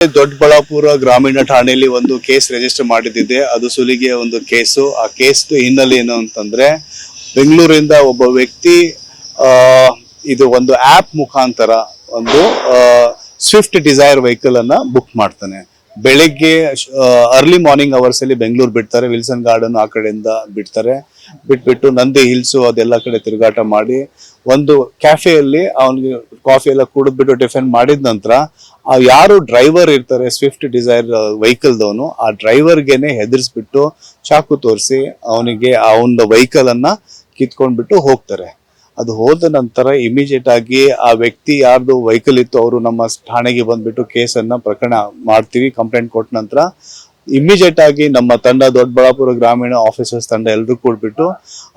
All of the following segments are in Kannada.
ದೊಡ್ಡಬಳ್ಳಾಪುರ ಗ್ರಾಮೀಣ ಠಾಣೆಯಲ್ಲಿ ಒಂದು ಕೇಸ್ ರಿಜಿಸ್ಟರ್ ಮಾಡಿದ್ದಿದೆ. ಅದು ಸುಲಿಗೆ ಒಂದು ಕೇಸು. ಆ ಕೇಸ್ ಹಿನ್ನೆಲೆ ಏನು ಅಂತಂದ್ರೆ, ಬೆಂಗಳೂರಿಂದ ಒಬ್ಬ ವ್ಯಕ್ತಿ ಇದು ಒಂದು ಆಪ್ ಮುಖಾಂತರ ಒಂದು ಸ್ವಿಫ್ಟ್ ಡಿಸೈರ್ ವೆಹಿಕಲ್ ಅನ್ನ ಬುಕ್ ಮಾಡ್ತಾನೆ. ಬೆಳಿಗ್ಗೆ ಅರ್ಲಿ ಮಾರ್ನಿಂಗ್ ಅವರ್ಸ್ ಅಲ್ಲಿ ಬೆಂಗಳೂರು ಬಿಡ್ತಾರೆ. ವಿಲ್ಸನ್ ಗಾರ್ಡನ್ ಆ ಕಡೆಯಿಂದ ಬಿಡ್ತಾರೆ. ಬಿಟ್ಬಿಟ್ಟು ನಂದಿ ಹಿಲ್ಸು ಅದೆಲ್ಲ ಕಡೆ ತಿರುಗಾಟ ಮಾಡಿ, ಒಂದು ಕ್ಯಾಫೆಯಲ್ಲಿ ಅವನಿಗೆ ಕಾಫಿ ಎಲ್ಲ ಕುಡಿದ್ಬಿಟ್ಟು ಟಿಫಿನ್ ಮಾಡಿದ ನಂತರ, ಆ ಯಾರು ಡ್ರೈವರ್ ಇರ್ತಾರೆ ಸ್ವಿಫ್ಟ್ ಡಿಸೈರ್ ವೆಹಿಕಲ್ದವನು ಆ ಡ್ರೈವರ್ಗೆನೆ ಹೆದರ್ಸ್ಬಿಟ್ಟು ಚಾಕು ತೋರಿಸಿ, ಅವನಿಗೆ ಆ ಒಂದು ವೆಹಿಕಲ್ ಅನ್ನ ಕಿತ್ಕೊಂಡ್ಬಿಟ್ಟು ಹೋಗ್ತಾರೆ. ಅದು ಹೋದ ನಂತರ ಇಮಿಡಿಯೇಟ್ ಆಗಿ ಆ ವ್ಯಕ್ತಿ ಯಾರ್ದು ವೆಹಿಕಲ್ ಇತ್ತು, ಅವರು ನಮ್ಮ ಠಾಣೆಗೆ ಬಂದ್ಬಿಟ್ಟು ಕೇಸನ್ನ ಪ್ರಕರಣ ಮಾಡ್ತೀವಿ ಕಂಪ್ಲೇಂಟ್ ಕೊಟ್ಟ ನಂತರ ಇಮಿಡಿಯೇಟ್ ಆಗಿ ನಮ್ಮ ತಂಡ, ದೊಡ್ಡಬಳ್ಳಾಪುರ ಗ್ರಾಮೀಣ ಆಫೀಸರ್ಸ್ ತಂಡ ಎಲ್ಲರೂ ಕೂಡ್ಬಿಟ್ಟು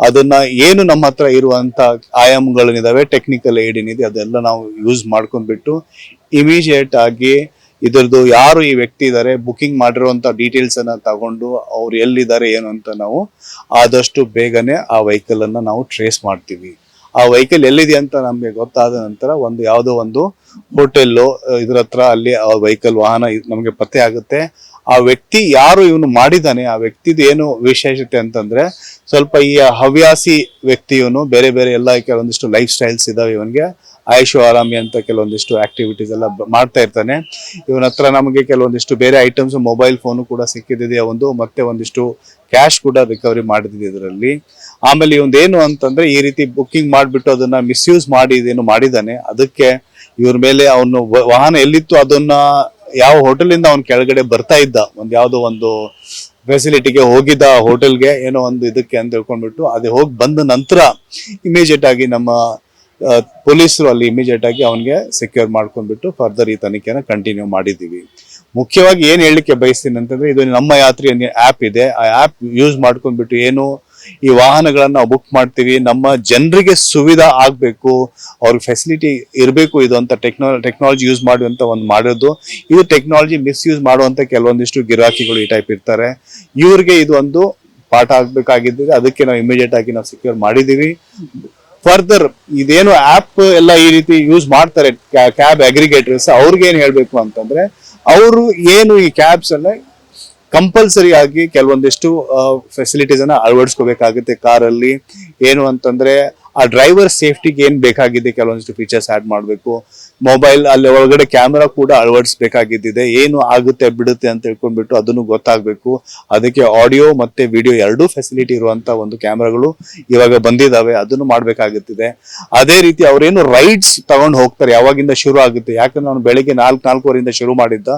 ಅದನ್ನ ಏನು ನಮ್ಮ ಹತ್ರ ಇರುವಂತ ಆಯಾಮಗಳೇನಿದಾವೆ ಟೆಕ್ನಿಕಲ್ ಏಡ್ ಏನಿದೆ, ಅದೆಲ್ಲ ನಾವು ಯೂಸ್ ಮಾಡ್ಕೊಂಡ್ಬಿಟ್ಟು ಇಮಿಡಿಯೇಟ್ ಆಗಿ ಇದರದ್ದು ಯಾರು ಈ ವ್ಯಕ್ತಿ ಇದಾರೆ ಬುಕಿಂಗ್ ಮಾಡಿರುವಂತ ಡೀಟೇಲ್ಸ್ ಅನ್ನ ತಗೊಂಡು ಅವ್ರು ಎಲ್ಲಿದ್ದಾರೆ, ಏನು ಅಂತ ನಾವು ಆದಷ್ಟು ಬೇಗನೆ ಆ ವೆಹಿಕಲ್ ಅನ್ನ ನಾವು ಟ್ರೇಸ್ ಮಾಡ್ತೀವಿ. ಆ ವೆಹಿಕಲ್ ಎಲ್ಲಿದೆ ಅಂತ ನಮಗೆ ಗೊತ್ತಾದ ನಂತರ ಒಂದು ಯಾವುದೋ ಒಂದು ಹೋಟೆಲ್ಲು ಇದ್ರ ಹತ್ರ ಅಲ್ಲಿ ಆ ವೆಹಿಕಲ್ ವಾಹನ ನಮಗೆ ಪತ್ತೆ ಆಗುತ್ತೆ. ಆ ವ್ಯಕ್ತಿ ಯಾರು ಇವನು ಮಾಡಿದಾನೆ ಆ ವ್ಯಕ್ತಿದು ಏನು ವಿಶೇಷತೆ ಅಂತಂದ್ರೆ ಸ್ವಲ್ಪ ಈ ಹವ್ಯಾಸಿ ವ್ಯಕ್ತಿ ಇವನು, ಬೇರೆ ಬೇರೆ ಎಲ್ಲ ಕೆಲವೊಂದಿಷ್ಟು ಲೈಫ್ ಸ್ಟೈಲ್ಸ್ ಇದಾವೆ ಇವನಿಗೆ. ಆಯುಷು ಆರಾಮಿ ಅಂತ ಕೆಲವೊಂದಿಷ್ಟು ಆಕ್ಟಿವಿಟೀಸ್ ಎಲ್ಲ ಮಾಡ್ತಾ ಇರ್ತಾನೆ. ಇವನ ಹತ್ರ ನಮಗೆ ಕೆಲವೊಂದಿಷ್ಟು ಬೇರೆ ಐಟಮ್ಸ್ ಮೊಬೈಲ್ ಫೋನು ಕೂಡ ಸಿಕ್ಕಿದಿದೆ ಒಂದು, ಮತ್ತೆ ಒಂದಿಷ್ಟು ಕ್ಯಾಶ್ ಕೂಡ ರಿಕವರಿ ಮಾಡಿದಿದೆ ಇದರಲ್ಲಿ. ಆಮೇಲೆ ಇವಂದೇನು ಅಂತಂದ್ರೆ, ಈ ರೀತಿ ಬುಕ್ಕಿಂಗ್ ಮಾಡಿಬಿಟ್ಟು ಅದನ್ನ ಮಿಸ್ಯೂಸ್ ಮಾಡಿ ಇದೇನು ಮಾಡಿದ್ದಾನೆ. ಅದಕ್ಕೆ ಇವ್ರ ಮೇಲೆ ಅವನು ವಾಹನ ಎಲ್ಲಿತ್ತು ಅದನ್ನ ಯಾವ ಹೋಟೆಲಿಂದ ಅವನು ಕೆಳಗಡೆ ಬರ್ತಾ ಇದ್ದ. ಒಂದ್ ಯಾವ್ದೋ ಒಂದು ಫೆಸಿಲಿಟಿಗೆ ಹೋಗಿದ್ದ ಹೋಟೆಲ್ಗೆ ಏನೋ ಒಂದು ಇದಕ್ಕೆ ಅಂತ ತಿಳ್ಕೊಂಡ್ಬಿಟ್ಟು ಅದೇ ಹೋಗಿ ಬಂದ ನಂತರ ಇಮಿಡಿಯೇಟ್ ಆಗಿ ನಮ್ಮ ಪೊಲೀಸರು ಅಲ್ಲಿ ಇಮಿಡಿಯೇಟ್ ಆಗಿ ಅವನಿಗೆ ಸೆಕ್ಯೂರ್ ಮಾಡ್ಕೊಂಡ್ಬಿಟ್ಟು ಫರ್ದರ್ ಈ ತನಿಖೆನ ಕಂಟಿನ್ಯೂ ಮಾಡಿದ್ದೀವಿ ಮುಖ್ಯವಾಗಿ ಏನು ಹೇಳಲಿಕ್ಕೆ ಬಯಸ್ತೀನಿ ಅಂತಂದ್ರೆ, ಇದು ನಮ್ಮ ಯಾತ್ರಿ ಆ್ಯಪ್ ಇದೆ. ಆ ಆ್ಯಪ್ ಯೂಸ್ ಮಾಡ್ಕೊಂಡ್ಬಿಟ್ಟು ಏನು ಈ ವಾಹನಗಳನ್ನು ಬುಕ್ ಮಾಡ್ತೀವಿ, ನಮ್ಮ ಜನರಿಗೆ ಸುವಿಧಾ ಆಗಬೇಕು ಅವ್ರ ಫೆಸಿಲಿಟಿ ಇರಬೇಕು ಇದು ಅಂತ ಟೆಕ್ನೋ ಟೆಕ್ನಾಲಜಿ ಯೂಸ್ ಮಾಡುವಂತ ಒಂದು ಮಾಡೋದು. ಇದು ಟೆಕ್ನಾಲಜಿ ಮಿಸ್ಯೂಸ್ ಮಾಡುವಂತ ಕೆಲವೊಂದಿಷ್ಟು ಗಿರಾಕಿಗಳು ಈ ಟೈಪ್ ಇರ್ತಾರೆ. ಇವ್ರಿಗೆ ಇದು ಒಂದು ಪಾಠ ಆಗ್ಬೇಕಾಗಿದ್ದರೆ ಅದಕ್ಕೆ ನಾವು ಇಮಿಡಿಯೇಟ್ ಆಗಿ ನಾವು ಸೆಕ್ಯೂರ್ ಮಾಡಿದೀವಿ. ಫರ್ದರ್ ಇದೇನು ಆಪ್ ಎಲ್ಲ ಈ ರೀತಿ ಯೂಸ್ ಮಾಡ್ತಾರೆ ಕ್ಯಾಬ್ ಅಗ್ರಿಗೇಟರ್ಸ್ ಅವ್ರಿಗೆ ಏನ್ ಹೇಳ್ಬೇಕು ಅಂತಂದ್ರೆ, ಅವರು ಏನು ಈ ಕ್ಯಾಬ್ಸ್ ಅನ್ನ ಕಂಪಲ್ಸರಿ ಆಗಿ ಕೆಲವೊಂದಿಷ್ಟು ಫೆಸಿಲಿಟೀಸ್ ಅನ್ನ ಅಳವಡಿಸ್ಕೋಬೇಕಾಗುತ್ತೆ. ಕಾರಲ್ಲಿ ಏನು ಅಂತಂದ್ರೆ ಆ ಡ್ರೈವರ್ ಸೇಫ್ಟಿಗೆ ಏನ್ ಬೇಕಾಗಿದೆ ಕೆಲವೊಂದಿಷ್ಟು ಫೀಚರ್ಸ್ ಆಡ್ ಮಾಡಬೇಕು. ಮೊಬೈಲ್ ಅಲ್ಲಿ ಒಳಗಡೆ ಕ್ಯಾಮೆರಾ ಕೂಡ ಅಳವಡಿಸಬೇಕಾಗಿದ್ದಿದೆ. ಏನು ಆಗುತ್ತೆ, ಬಿಡುತ್ತೆ ಅಂತ ತಿಳ್ಕೊಂಡ್ಬಿಟ್ಟು ಅದನ್ನು ಗೊತ್ತಾಗಬೇಕು. ಅದಕ್ಕೆ ಆಡಿಯೋ ಮತ್ತೆ ವಿಡಿಯೋ ಎರಡೂ ಫೆಸಿಲಿಟಿ ಇರುವಂತ ಒಂದು ಕ್ಯಾಮ್ರಾಗಳು ಇವಾಗ ಬಂದಿದ್ದಾವೆ ಅದನ್ನು ಮಾಡಬೇಕಾಗುತ್ತಿದೆ. ಅದೇ ರೀತಿ ಅವರೇನು ರೈಡ್ಸ್ ತಗೊಂಡು ಹೋಗ್ತಾರೆ. ಯಾವಾಗಿಂದ ಶುರು ಆಗುತ್ತೆ? ಯಾಕಂದ್ರೆ ನಾನು ಬೆಳಿಗ್ಗೆ ನಾಲ್ಕು, ನಾಲ್ಕೂವರೆಯಿಂದ ಶುರು ಮಾಡಿದ್ದ.